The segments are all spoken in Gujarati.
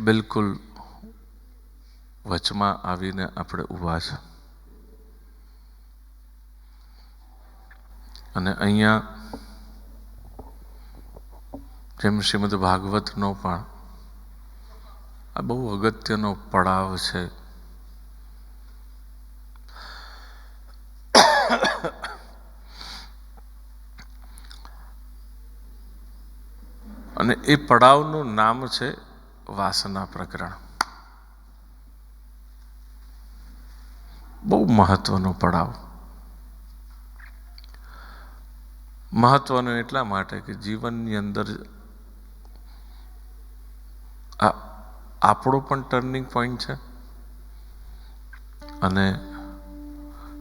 બિલકુલ વચમાં આવીને આપણે ઊભા છે. અને અહીંયા જેમ શ્રીમદ ભાગવતનો પણ આ બહુ અગત્યનો પડાવ છે. અને એ પડાવનું નામ છે વાસના પ્રકરણ. બહુ મહત્વનો પડાવ. મહત્વનો એટલા માટે કે જીવનની અંદર આપણો પણ ટર્નિંગ પોઈન્ટ છે. અને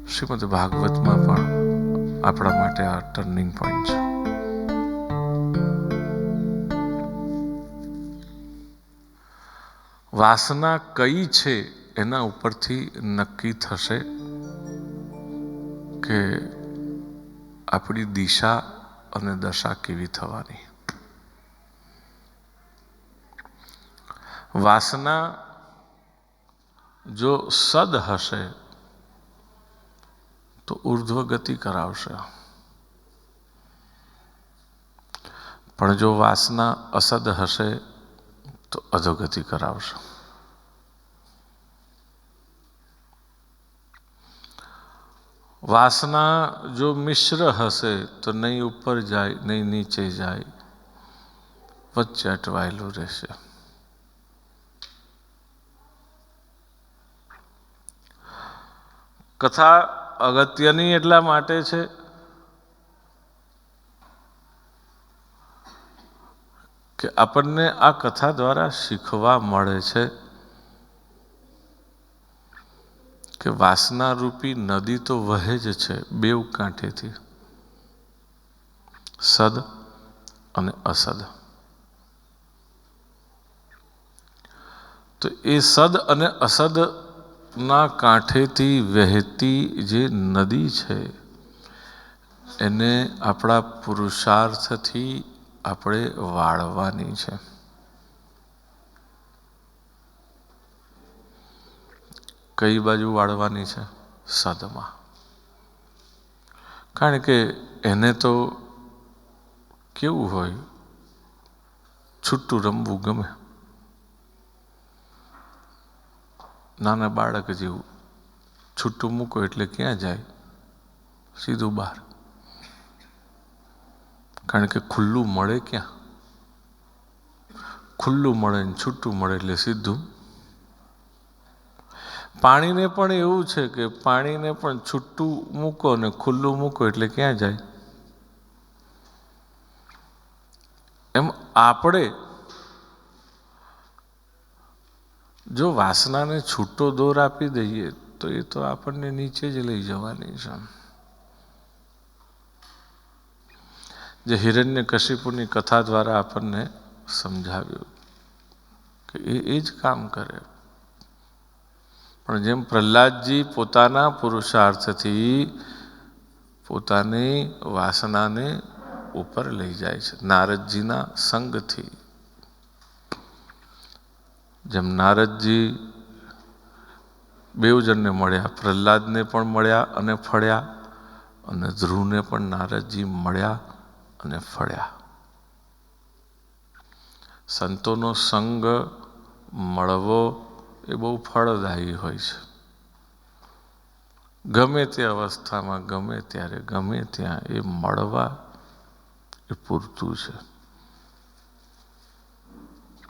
શ્રીમદ ભાગવતમાં પણ આપણા માટે આ ટર્નિંગ પોઈન્ટ છે. વાસના કઈ છે એના ઉપરથી નક્કી થશે કે આપણી દિશા અને દશા કેવી થવાની. વાસના જો સદ હશે, તો ઉર્ધ્વ ગતિ કરાવશે. પણ જો વાસના અસદ હશે, તો અધોગતિ કરાવશે. વાસના જો મિશ્ર હશે તો નહીં ઉપર જાય, નહીં નીચે જાય. વચ્ચે અટવાયેલું રહેશે. કથા અગત્યની એટલા માટે છે કે આપણને આ કથા દ્વારા શીખવા મળે છે. કે વાસનારૂપી નદી તો વહે જ છે બેવ કાંઠેથી. સદ અને અસદ. તો એ સદ અને અસદના કાંઠેથી વહેતી જે નદી છે, એને આપણા પુરુષાર્થથી આપણે વાળવાની છે. કઈ બાજુ વાળવાની છે? સદમાં. કારણ કે એને તો કેવું હોય? છૂટું રમવું ગમે. નાના બાળક જેવું. છૂટું મૂકો એટલે ક્યાં જાય? સીધું બહાર. કારણ કે ખુલ્લું મળે ક્યાં? ખુલ્લું મળે ને છૂટું મળે એટલે સીધું પાણીને પણ એવું છે કે પાણીને પણ છૂટું મૂકો ને ખુલ્લું મૂકો એટલે ક્યાં જાય? એમ આપણે જો વાસનાને છૂટો દોર આપી દઈએ તો એ તો આપણને નીચે જ લઈ જવાની છે. જે હિરણ્ય કશિપુની કથા દ્વારા આપણને સમજાવ્યું કે એ એ જ કામ કરે. પણ જેમ પ્રહલાદજી પોતાના પુરુષાર્થથી પોતાની વાસનાને ઉપર લઈ જાય છે, નારદજીના સંગથી. જેમ નારદજી બેવ જણને મળ્યા, પ્રહલાદને પણ મળ્યા અને ફળ્યા અને ધ્રુવને પણ નારદજી મળ્યા અને ફળ્યા. સંતોનો સંગ મળવો એ બહુ ફળદાયી હોય છે. ગમે તે અવસ્થામાં ગમે ત્યારે ગમે ત્યાં એ મળવા એ પૂરતું છે.